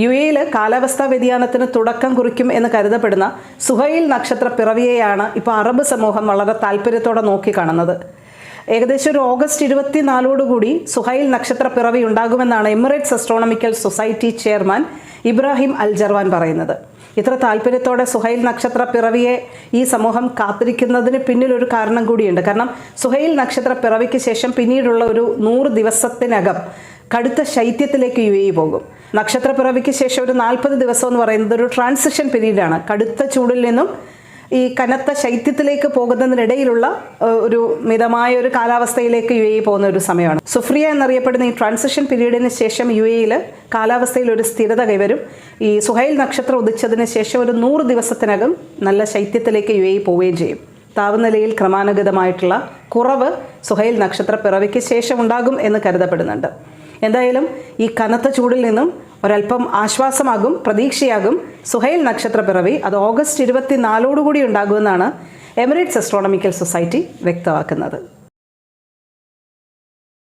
U എയിൽ കാലാവസ്ഥാ വ്യതിയാനത്തിന് തുടക്കം കുറിക്കും എന്ന് കരുതപ്പെടുന്ന സുഹൈൽ നക്ഷത്ര പിറവിയെയാണ് ഇപ്പോൾ അറബ് സമൂഹം വളരെ താല്പര്യത്തോടെ നോക്കിക്കാണുന്നത് ഏകദേശം ഒരു ഓഗസ്റ്റ് ഇരുപത്തിനാലോടുകൂടി സുഹൈൽ നക്ഷത്ര പിറവി ഉണ്ടാകുമെന്നാണ് Emirates astronomical society chairman Ibrahim Al Jarwan പറയുന്നത്. ഇത്ര താല്പര്യത്തോടെ സുഹൈൽ നക്ഷത്ര പിറവിയെ ഈ സമൂഹം കാത്തിരിക്കുന്നതിന് പിന്നിലൊരു കാരണം കൂടിയുണ്ട്. കാരണം സുഹൈൽ നക്ഷത്ര പിറവിക്ക് ശേഷം പിന്നീടുള്ള ഒരു നൂറ് ദിവസത്തിനകം കടുത്ത ശൈത്യത്തിലേക്ക് യു പോകും. നക്ഷത്ര പിറവിക്ക് ശേഷം ഒരു നാൽപ്പത് ദിവസം എന്ന് പറയുന്നത് ഒരു ട്രാൻസിഷൻ പീരീഡാണ് കടുത്ത ചൂടിൽ നിന്നും ഈ കനത്ത ശൈത്യത്തിലേക്ക് പോകുന്നതിനിടയിലുള്ള ഒരു മിതമായ ഒരു കാലാവസ്ഥയിലേക്ക് യു എ പോകുന്ന ഒരു സമയമാണ്. സുഫ്രിയ എന്നറിയപ്പെടുന്ന ഈ ട്രാൻസിഷൻ പീരീഡിന് ശേഷം യു എയിൽ കാലാവസ്ഥയിൽ ഒരു സ്ഥിരത കൈവരും. ഈ സുഹൈൽ നക്ഷത്രം ഉദിച്ചതിന് ശേഷം ഒരു നൂറ് ദിവസത്തിനകം നല്ല ശൈത്യത്തിലേക്ക് യു എ പോവുകയും ചെയ്യും. താപനിലയിൽ ക്രമാനുഗതമായിട്ടുള്ള കുറവ് സുഹൈൽ നക്ഷത്ര പിറവിക്ക് ശേഷം ഉണ്ടാകും എന്ന് കരുതപ്പെടുന്നുണ്ട്. എന്തായാലും ഈ കനത്ത ചൂടിൽ നിന്നും ഒരല്പം ആശ്വാസമാകും പ്രതീക്ഷയാകും സുഹൈൽ നക്ഷത്ര പിറവി. അത് ഓഗസ്റ്റ് ഇരുപത്തിനാലോടുകൂടി ഉണ്ടാകുമെന്നാണ് എമിറേറ്റ്സ് അസ്ട്രോണമിക്കൽ സൊസൈറ്റി വ്യക്തമാക്കുന്നത്.